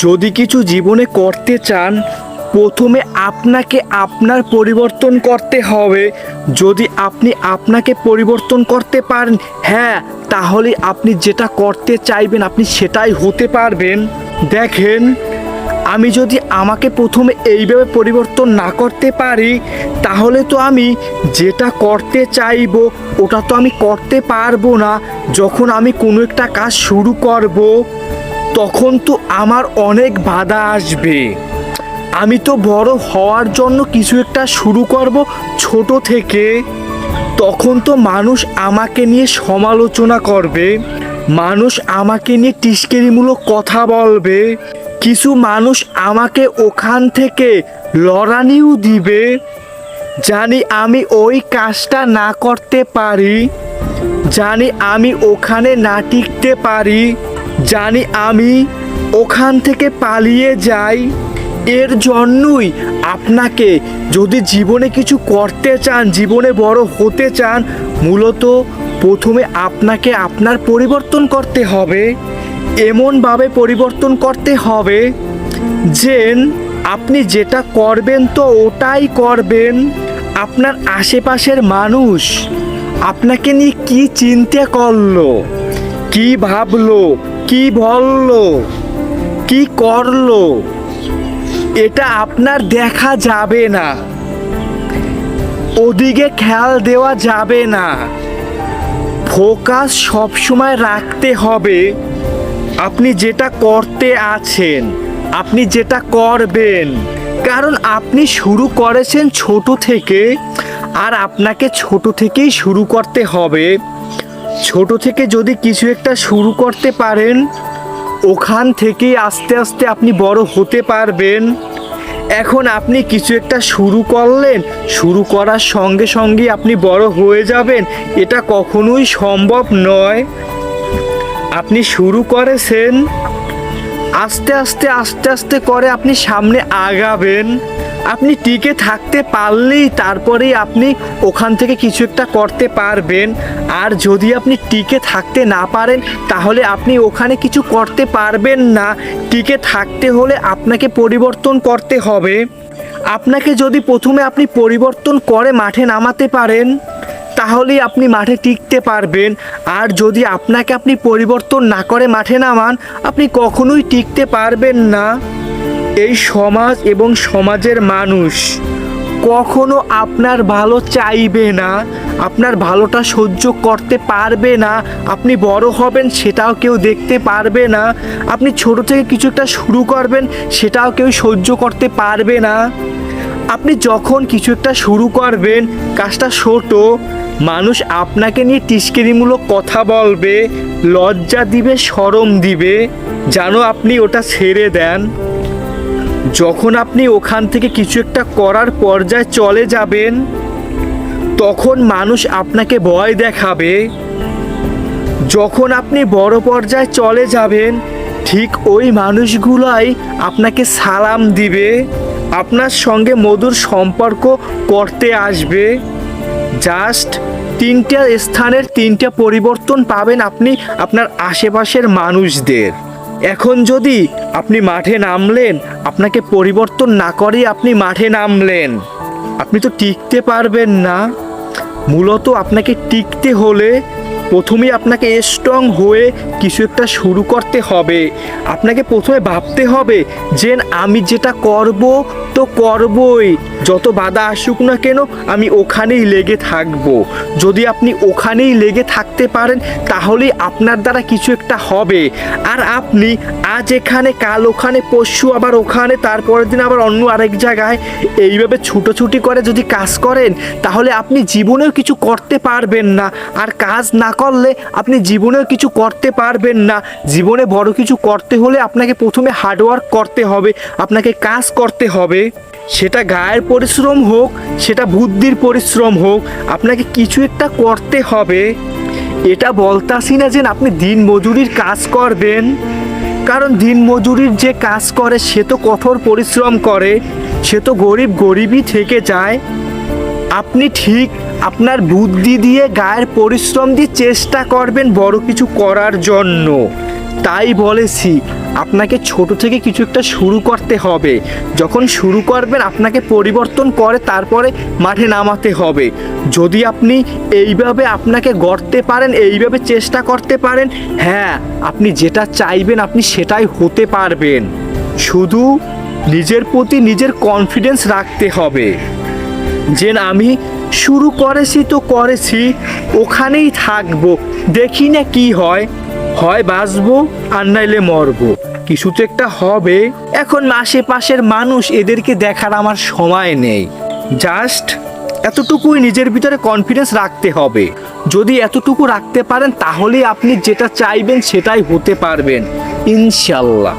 যদি কিছু জীবনে করতে চান, প্রথমে আপনাকে আপনার পরিবর্তন করতে হবে। যদি আপনি আপনাকে পরিবর্তন করতে পারেন হ্যাঁ তাহলে আপনি যেটা করতে চাইবেন, আপনি সেটাই হতে পারবেন। দেখেন, আমি যদি আমাকে প্রথমে এইভাবে পরিবর্তন না করতে পারি, তাহলে তো আমি যেটা করতে চাইব, ওটা তো আমি করতে পারব না। যখন আমি কোনো একটা কাজ শুরু করব তখন তো আমার অনেক বাধা আসবে। আমি তো বড় হওয়ার জন্য কিছু একটা শুরু করব ছোট থেকে। তখন তো মানুষ আমাকে নিয়ে সমালোচনা করবে, মানুষ আমাকে নিয়ে টিস্কেরিমূলক কথা বলবে, কিছু মানুষ আমাকে ওখান থেকে লড়ানিও দিবে। জানি আমি ওই কাজটা না করতে পারি, জানি আমি ওখানে না টিকতে পারি। জানি আমি ওখান থেকে পালিয়ে যাই। এর জন্যই আপনাকে যদি জীবনে কিছু করতে চান, জীবনে বড় হতে চান, মূলত প্রথমে আপনাকে আপনার পরিবর্তন করতে হবে। এমনভাবে পরিবর্তন করতে হবে যে আপনি যেটা করবেন তো ওটাই করবেন। আপনার আশেপাশের মানুষ আপনাকে নিয়ে কি চিন্তা করল, কি ভাবলো কি বলল? কি করল? এটা আপনার দেখা যাবে না। ওদিকে খেয়াল দেওয়া যাবে না। ফোকাস সবসময় রাখতে হবে। আপনি যেটা করতে আছেন, আপনি যেটা করবেন। কারণ আপনি শুরু করেছেন ছোট থেকে, আর আপনাকে ছোট থেকেই শুরু করতে হবে। ছোট থেকে যদি কিছু একটা শুরু করতে পারেন, ওখান থেকেই আস্তে আস্তে আপনি বড় হতে পারবেন। এখন আপনি কিছু একটা শুরু করলেন, শুরু করার সঙ্গে সঙ্গে আপনি বড় হয়ে যাবেন। এটা কখনোই সম্ভব নয়। আপনি শুরু করেছেন, আস্তে আস্তে আস্তে আস্তে করে আপনি সামনে আগাবেন। আপনি টিকে থাকতে পারলেই তারপরেই আপনি ওখান থেকে কিছু একটা করতে পারবেন। আর যদি আপনি টিকে থাকতে না পারেন, তাহলে আপনি ওখানে কিছু করতে পারবেন না। টিকে থাকতে হলে আপনাকে পরিবর্তন করতে হবে। আপনাকে যদি প্রথমে আপনি পরিবর্তন করে মাঠে নামাতে পারেন, তাহলেই আপনি মাঠে টিকতে পারবেন। আর যদি আপনাকে আপনি পরিবর্তন না করে মাঠে নামান, আপনি কখনোই টিকতে পারবেন না। এই সমাজ এবং সমাজের মানুষ কখনো আপনার ভালো চাইবে না, আপনার ভালোটা সহ্য করতে পারবে না, আপনি বড় হবেন সেটাও কেউ দেখতে পারবে না, আপনি ছোট থেকে কিছু একটা শুরু করবেন সেটাও কেউ সহ্য করতে পারবে না। আপনি যখন কিছু একটা শুরু করবেন, কাজটা ছোট, মানুষ আপনাকে নিয়ে টিস্কেরিমূলক কথা বলবে, লজ্জা দিবে, সরম দিবে, যেন আপনি ওটা ছেড়ে দেন। যখন আপনি ওখান থেকে কিছু একটা করার পর্যায়ে চলে যাবেন, তখন মানুষ আপনাকে ভয় দেখাবে। যখন আপনি বড় পর্যায়ে চলে যাবেন, ঠিক ওই মানুষগুলাই আপনাকে সালাম দিবে, আপনার সঙ্গে মধুর সম্পর্ক করতে আসবে। জাস্ট তিনটা স্থানের তিনটা পরিবর্তন পাবেন আপনি আপনার আশেপাশের মানুষদের। এখন যদি আপনি মাঠে নামলেন, আপনাকে পরিবর্তন না করে আপনি মাঠে নামলেন, আপনি তো টিকতে পারবেন না। মূলত আপনাকে টিকতে হলে প্রথমেই আপনাকে স্ট্রং হয়ে কিছু একটা শুরু করতে হবে। আপনাকে প্রথমে ভাবতে হবে যে আমি যেটা করব তো করবই। যত বাধা আসুক না কেন আমি ওখানেই লেগে থাকব। যদি আপনি ওখানেই লেগে থাকতে পারেন তাহলেই আপনার দ্বারা কিছু একটা হবে। আর আপনি আজ এখানে, কাল ওখানে, পরশু আবার ওখানে, তারপরের দিন আবার অন্য আরেক জায়গায় এইভাবে ছুটোছুটি করে যদি কাজ করেন তাহলে আপনি জীবনেও কিছু করতে পারবেন না। আর কাজ না করলে আপনি জীবনেও কিছু করতে পারবেন না। জীবনে বড় কিছু করতে হলে আপনাকে প্রথমে হার্ডওয়ার্ক করতে হবে, আপনাকে কাজ করতে হবে। সেটা গায়ের পরিশ্রম হোক, সেটা বুদ্ধির পরিশ্রম হোক, আপনাকে কিছু একটা করতে হবে। এটা বলতাছি না যে আপনি দিন মজুরির কাজ করবেন। কারণ দিন মজুরির যে কাজ করে, সে তো কঠোর পরিশ্রম করে, সে তো গরিব গরিবই থেকে যায়। আপনি ঠিক আপনার বুদ্ধি দিয়ে গায়ের পরিশ্রম দিয়ে চেষ্টা করবেন বড় কিছু করার জন্য। তাই বলেছি আপনাকে ছোট থেকে কিছু একটা শুরু করতে হবে। যখন শুরু করবেন আপনাকে পরিবর্তন করে তারপরে মাঠে নামাতে হবে। যদি আপনি এইভাবে আপনাকে গড়তে পারেন এইভাবে চেষ্টা করতে পারেন হ্যাঁ আপনি যেটা চাইবেন আপনি সেটাই হতে পারবেন। শুধু নিজের প্রতি নিজের কনফিডেন্স রাখতে হবে। যে না, আমি শুরু করেছি তো করেছি, ওখানেই থাকব, দেখি না কি হয়। হয় বাঁচবো আর নাইলে মরবো। কিছু তো একটা হবে। এখন আশেপাশের মানুষ এদেরকে দেখার আমার সময় নেই। জাস্ট এতটুকুই নিজের ভিতরে কনফিডেন্স রাখতে হবে। যদি এতটুকু রাখতে পারেন, তাহলেই আপনি যেটা চাইবেন সেটাই হতে পারবেন। ইনশাল্লাহ।